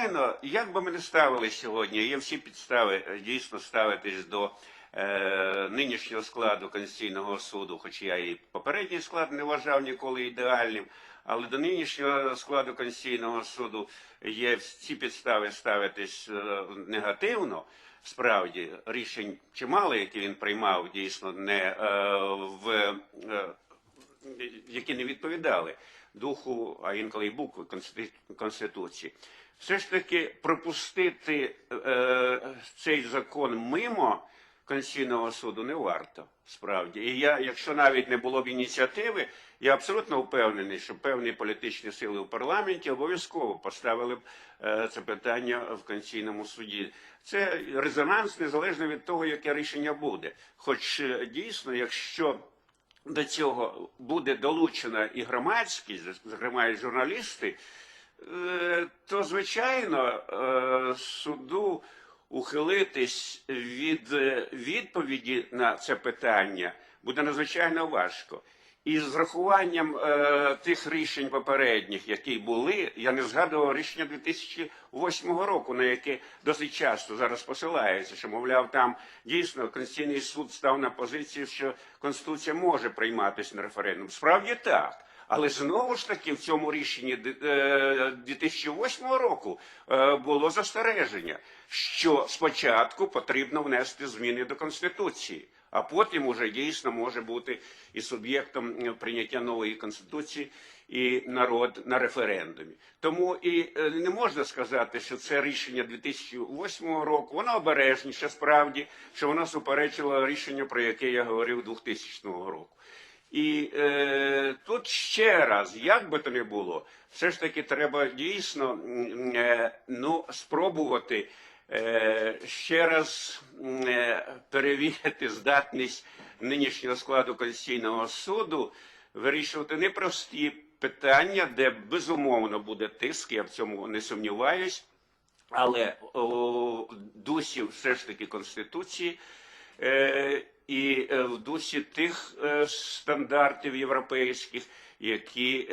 звичайно, як би ми не ставили сьогодні, є всі підстави е, дійсно ставитись до е, нинішнього складу Конституційного суду, хоч я і попередній склад не вважав ніколи ідеальним, але до нинішнього складу Конституційного суду є всі підстави ставитись е, негативно. Справді рішень чимало, які він приймав, дійсно не е, в е, які не відповідали духу, а інколи й букви Конституції. Все ж таки пропустити е, цей закон мимо Конституційного суду не варто справді. І я, якщо навіть не було б ініціативи, я абсолютно впевнений, що певні політичні сили у парламенті обов'язково поставили б е, це питання в Конституційному суді. Це резонанс незалежно від того, яке рішення буде. Хоч е, дійсно, якщо до цього буде долучена і громадськість, зокрема і журналісти, е, то звичайно е, суду ухилитись від е, відповіді на це питання буде надзвичайно важко. І з рахуванням е, тих рішень попередніх, які були, я не згадував рішення 2008 року, на яке досить часто зараз посилається, що, мовляв, там дійсно Конституційний суд став на позицію, що Конституція може прийматися на референдум. Справді так. Але знову ж таки в цьому рішенні е, 2008 року е, було застереження, що спочатку потрібно внести зміни до Конституції, а потім уже дійсно може бути і суб'єктом е, прийняття нової конституції і народ на референдумі. Тому і е, не можна сказати, що це рішення 2008 року, воно обережніше справді, що воно суперечило рішенню, про яке я говорив 2000 року. І е, тут ще раз, як би то не було, все ж таки треба дійсно е, ну, спробувати е, ще раз е, перевірити здатність нинішнього складу Конституційного суду вирішувати непрості питання, де безумовно буде тиск, я в цьому не сумніваюсь, але о, дусі все ж таки Конституції. Е, і е, в дусі тих е, стандартів європейських, які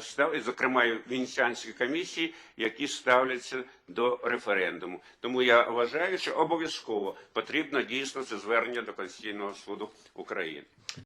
ставлять, зокрема Венеціанські комісії, які ставляться до референдуму. Тому я вважаю, що обов'язково потрібно дійсно це звернення до Конституційного суду України.